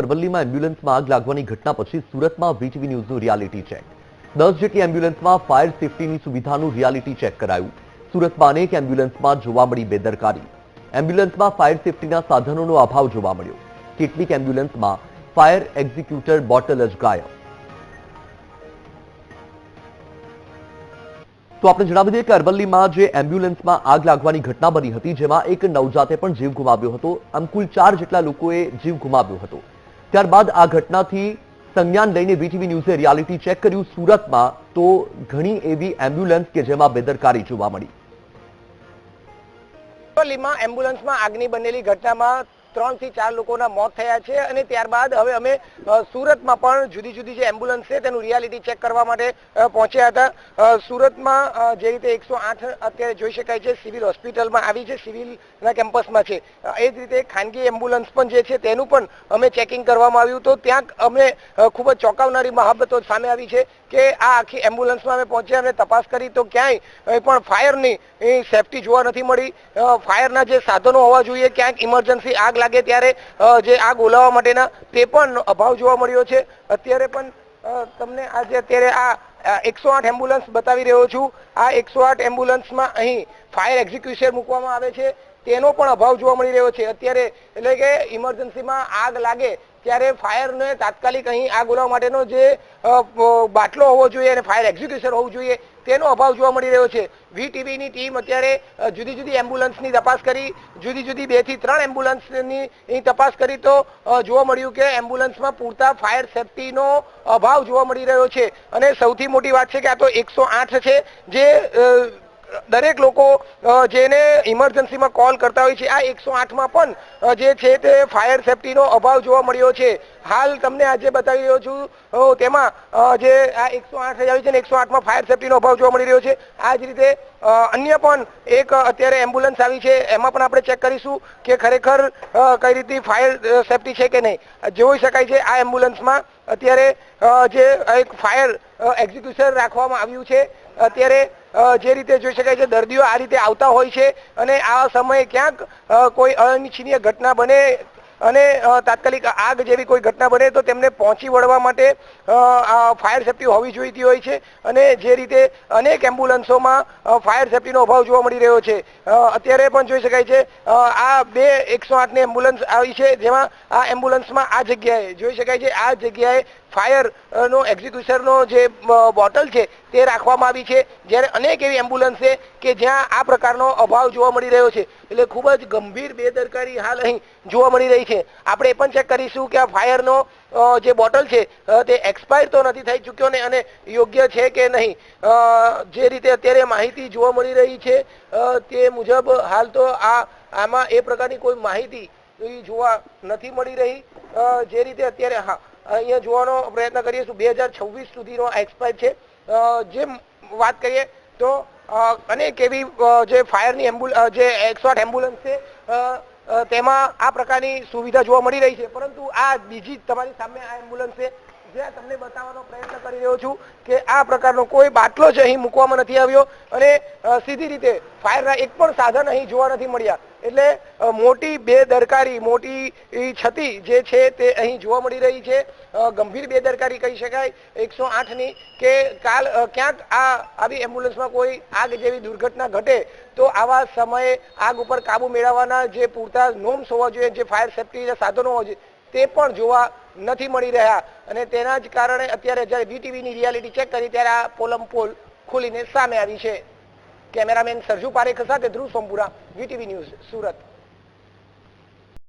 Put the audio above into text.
અરવલ્લીમાં એમ્બ્યુલન્સમાં આગ લાગવાની ઘટના પછી સુરતમાં વીટીવી ન્યૂઝનું રિયાલિટી ચેક દસ જેટલી એમ્બ્યુલન્સમાં ફાયર સેફટીની સુવિધાનું રિયાલિટી ચેક કરાયું. સુરતમાં અનેક એમ્બ્યુલન્સમાં જોવા મળી બેદરકારી. એમ્બ્યુલન્સમાં ફાયર સેફટીના સાધનોનો અભાવ જોવા મળ્યો. કેટલીક એમ્બ્યુલન્સમાં ફાયર એક્ઝિક્યુટર બોટલ જ ગાયબ. તો આપણે જણાવી દઈએ કે અરવલ્લીમાં જે એમ્બ્યુલન્સમાં આગ લાગવાની ઘટના બની હતી, જેમાં એક નવજાતે પણ જીવ ગુમાવ્યો હતો. આમ કુલ ચાર જેટલા લોકોએ જીવ ગુમાવ્યો હતો. ત્યારબાદ આ ઘટનાથી સંજ્ઞાન લઈને વીટીવી ન્યૂઝે રિયાલિટી ચેક કર્યું. સુરતમાં તો ઘણી એવી એમ્બ્યુલન્સ કે જેમાં બેદરકારી જોવા મળી. એમ્બ્યુલન્સમાં આગની બનેલી ઘટનામાં ત્રણથી ચાર લોકોના મોત થયા છે અને ત્યારબાદ હવે અમે સુરતમાં પણ જુદી જુદી જે એમ્બ્યુલન્સ છે તેનું રિયાલિટી ચેક કરવા માટે પહોંચ્યા હતા. સુરતમાં જે રીતે એકસો અત્યારે જોઈ શકાય છે, સિવિલ હોસ્પિટલમાં આવી છે, સિવિલના કેમ્પસમાં છે. એ જ રીતે ખાનગી એમ્બ્યુલન્સ પણ જે છે તેનું પણ અમે ચેકિંગ કરવામાં આવ્યું તો ત્યાં અમે ખૂબ જ ચોંકાવનારી મહાબતો સામે આવી છે કે આ આખી એમ્બ્યુલન્સમાં અમે પહોંચ્યા અને તપાસ કરી તો ક્યાંય પણ ફાયરની સેફટી જોવા નથી મળી. ફાયરના જે સાધનો હોવા જોઈએ, ક્યાંક ઇમરજન્સી આગ લાગે ત્યારે જે આગ ઓલાવવા માટેના તે પણ અભાવ જોવા મળ્યો છે. અત્યારે પણ તમને આજે અત્યારે આ એકસો આઠ એમ્બ્યુલન્સ બતાવી રહ્યો છું. આ એકસો આઠ એમ્બ્યુલન્સમાં અહીં ફાયર એક્ઝિક્યુશન મૂકવામાં આવે છે. તેનો પણ અભાવ જોવા મળી રહ્યો છે. અત્યારે એટલે કે ઇમરજન્સીમાં આગ લાગે ત્યારે ફાયરને તાત્કાલિક અહીં આગ ઓલાવવા માટેનો જે બાટલો હોવો જોઈએ અને ફાયર એક્ઝિક્યુશન હોવું જોઈએ, તેનો અભાવ જોવા મળી રહ્યો છે. વીટીવીની ટીમ અત્યારે જુદી જુદી એમ્બ્યુલન્સની તપાસ કરી, જુદી જુદી બેથી ત્રણ એમ્બ્યુલન્સની તપાસ કરી તો જોવા મળ્યું કે એમ્બ્યુલન્સમાં પૂરતા ફાયર સેફટીનો અભાવ જોવા મળી રહ્યો છે. અને સૌથી મોટી વાત છે કે આ તો એકસો છે, જે દરેક લોકો જેને ઇમરજન્સીમાં કોલ કરતા હોય છે, આ એકસો આઠમાં પણ જે છે તે ફાયર સેફટીનો અભાવ જોવા મળ્યો છે. હાલ તમને આજે બતાવી રહ્યો છું તેમાં જે આ એકસો આઠ આવી છે ને એકસો આઠમાં ફાયર સેફટીનો અભાવ જોવા મળી રહ્યો છે. આ જ રીતે અન્ય પણ એક અત્યારે એમ્બ્યુલન્સ આવી છે, એમાં પણ આપણે ચેક કરીશું કે ખરેખર કઈ રીતની ફાયર સેફટી છે કે નહીં. જોઈ શકાય છે આ એમ્બ્યુલન્સમાં અત્યારે જે એક ફાયર એક્ઝિક્યુશન રાખવામાં આવ્યું છે. અત્યારે જે રીતે જોઈ શકાય છે, દર્દીઓ આ રીતે આવતા હોય છે અને આ સમયે ક્યાંક કોઈ અનિચ્છનીય ઘટના બને અને તાત્કાલિક આગ જેવી કોઈ ઘટના બને તો તેમને પહોંચી વળવા માટે ફાયર સેફટી હોવી જોઈતી હોય છે અને જે રીતે અનેક એમ્બ્યુલન્સોમાં ફાયર સેફટીનો અભાવ જોવા મળી રહ્યો છે. અત્યારે પણ જોઈ શકાય છે આ બે એકસો આઠની એમ્બ્યુલન્સ આવી છે, જેમાં આ એમ્બ્યુલન્સમાં આ જગ્યાએ, જોઈ શકાય છે, આ જગ્યાએ ફાયરનો એક્ઝિક્યુશનનો જે બોટલ છે તે રાખવામાં આવી છે. જ્યારે અનેક એવી એમ્બ્યુલન્સ છે કે જ્યાં આ પ્રકારનો અભાવ જોવા મળી રહ્યો છે. એટલે ખૂબ જ ગંભીર બેદરકારી હાલ અહીં જોવા મળી રહી છે. આપણે એ પણ ચેક કરીશું કે આ ફાયરનો જે બોટલ છે તે એક્સપાયર તો નથી થઈ ચૂક્યો ને અને યોગ્ય છે કે નહીં? જે રીતે અત્યારે માહિતી જોવા મળી રહી છે તે મુજબ હાલ તો આ, આમાં એ પ્રકારની કોઈ માહિતી જોવા નથી મળી રહી. જે રીતે અત્યારે હા અહીંયા જોવાનો પ્રયત્ન કરીશું બે હજાર છવ્વીસ સુધીનો એક્સપાયર છે. જે વાત કરીએ તો અનેક એવી જે ફાયરની એમ્બ્યુલ જે એક્સોટ એમ્બ્યુલન્સ છે તેમાં આ પ્રકારની સુવિધા જોવા મળી રહી છે. પરંતુ આ બીજી તમારી સામે આ એમ્બ્યુલન્સ છે જ્યાં તમને બતાવવાનો પ્રયત્ન કરી રહ્યો છું કે આ પ્રકારનો કોઈ બાટલો જ અહીં મૂકવામાં નથી આવ્યો અને સીધી રીતે ફાયરના એક પણ સાધન અહીં જોવા નથી મળ્યા. એટલે મોટી બેદરકારી, મોટી છતી જે છે તે અહીં જોવા મળી રહી છે. ગંભીર બેદરકારી કહી શકાય. એકસો આઠની કે કાલ ક્યાંક આ, આવી એમ્બ્યુલન્સમાં કોઈ આગ જેવી દુર્ઘટના ઘટે તો આવા સમયે આગ ઉપર કાબુ મેળવવાના જે પૂરતા નોમ્સ હોવા જોઈએ, જે ફાયર સેફટીના સાધનો હોવા જોઈએ, તે પણ જોવા નથી મળી રહ્યા. અને તેના જ કારણે અત્યારે જ્યારે વીટીવીની રિયાલિટી ચેક કરી ત્યારે આ પોલમ પોલ ખુલીને સામે આવી છે. કેમેરામેન સરજુ પારેખ સાથે ધ્રુવ સોમપુરા વીટીવી ન્યૂઝ સુરત.